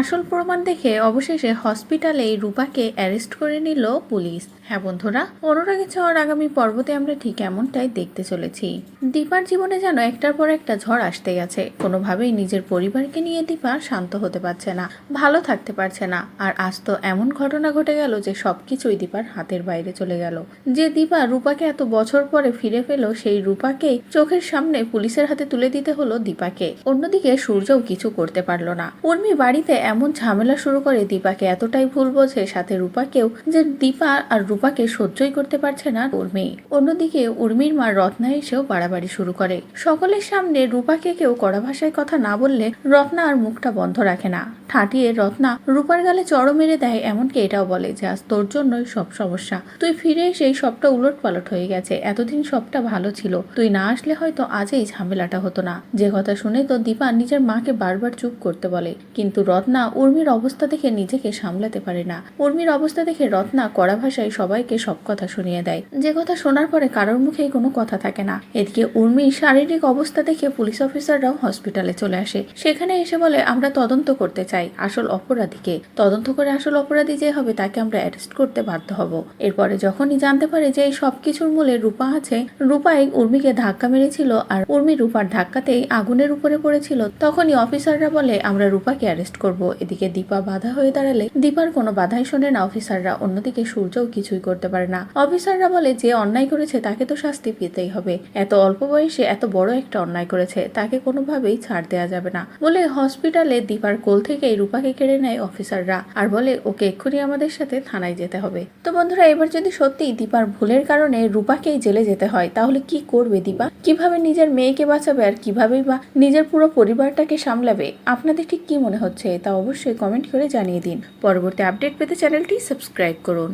আসল প্রমাণ দেখে অবশেষে হসপিটালে রূপাকে অ্যারেস্ট করে নিল পুলিশ। হ্যাঁ বন্ধুরা অনুরাগের ছোঁয়ার আগামী পর্বতে আমরা ঠিক এমনটাই দেখতে চলেছি। দীপার জীবনে যেন একটার পর একটা ঝড় আসতে গেছে কোনোভাবেই নিজের পরিবারকে নিয়ে দীপা শান্ত হতে পারছে না, ভালো থাকতে পারছে না। আর আজ তো এমন ঘটনা ঘটে গেল যে সবকিছুই দীপার হাতের বাইরে চলে গেল। যে দীপা রূপাকে এত বছর পরে ফিরে পেল, সেই রূপাকেই চোখের সামনে পুলিশের হাতে তুলে দিতে হলো দীপাকে। অন্যদিকে সূর্যও কিছু করতে পারল না। উর্মি বাড়িতে এমন ঝামেলা শুরু করে দীপাকে এতটাই ভুল বোঝে, সাথে রূপাকেও যে দীপা আর রূপাকে সহ্যই করতে পারছে না উর্মি। অন্যদিকে উর্মির মা রত্না এসেও বাড়াবাড়ি শুরু করে। সকলের সামনে রূপাকে কেউ কড়া ভাষায় কথা না বললে রত্না আর মুখটা বন্ধ রাখে না। ঠাটিয়ে রত্না রূপার গালে চড় মেরে দেয়, এমনকি এটাও বলে যে, আজ তোর জন্যই সব সমস্যা। তুই ফিরে এসে সবটা উলট পালট হয়ে গেছে। এতদিন সবটা ভালো ছিল। তুই না আসলে হয়তো আজ এই ঝামেলাটা হতো না। যে কথা শুনে তো দীপা নিজের মাকে বারবার চুপ করতে বলে। কিন্তু রত্না উর্মির অবস্থা দেখে নিজেকে সামলাতে পারে না। উর্মির অবস্থা দেখে রত্না কড়া ভাষায় সবাইকে সব কথা শুনিয়ে দেয়। যে কথা শোনার পরে কারোর মুখেই কোনো কথা থাকে না। এদিকে উর্মির শারীরিক অবস্থা দেখে পুলিশ অফিসাররাও হসপিটালে চলে আসে। সেখানে এসে বলে, আমরা তদন্ত করতে চাই আসল অপরাধীকে। তদন্ত করে আসল অপরাধী যে হবে তাকে আমরা অ্যারেস্ট করতে বাধ্য হব। এরপরে যখনই জানতে পারে যে এই সবকিছুর মূলে রূপা আছে, রূপাই উর্মিকে ধাক্কা মেরেছিল আর উর্মি রূপার ধাক্কাতেই আগুনের উপরে পড়েছিল। তখনই অফিসাররা বলে, আমরা রূপাকে অ্যারেস্ট করব। এদিকে দীপা বাধা হয়ে দাঁড়ালে দীপার কোনো বাধাই শোনে না অফিসাররা। অন্যদিকে সূর্যও কিছুই করতে পারে না। অফিসাররা বলে, যে অন্যায় করেছে তাকে তো শাস্তি পেতেই হবে। এত অল্প বয়সে এত বড় একটা অন্যায় করেছে, তাকে কোনোভাবেই ছাড় দেওয়া যাবে না। বলে হসপিটালে দীপার কোল থেকে রূপাকে কেড়ে নেয় অফিসাররা আর বলে, ওকে এক্ষুনি আমাদের সাথে থানায় যেতে হবে। তো বন্ধুরা, এবার যদি সত্যি দীপার ভুলের কারণে রূপাকেই জেলে যেতে হয়, তাহলে কি করবে দীপা? কীভাবে নিজের মেয়েকে বাঁচাবে আর কিভাবেই বা নিজের পুরো পরিবারটাকে সামলাবে? আপনাদের ঠিক কি মনে হচ্ছে? তা অবশ্যই কমেন্ট করে জানিয়ে দিন। পরবর্তী আপডেট পেতে চ্যানেলটি সাবস্ক্রাইব করুন।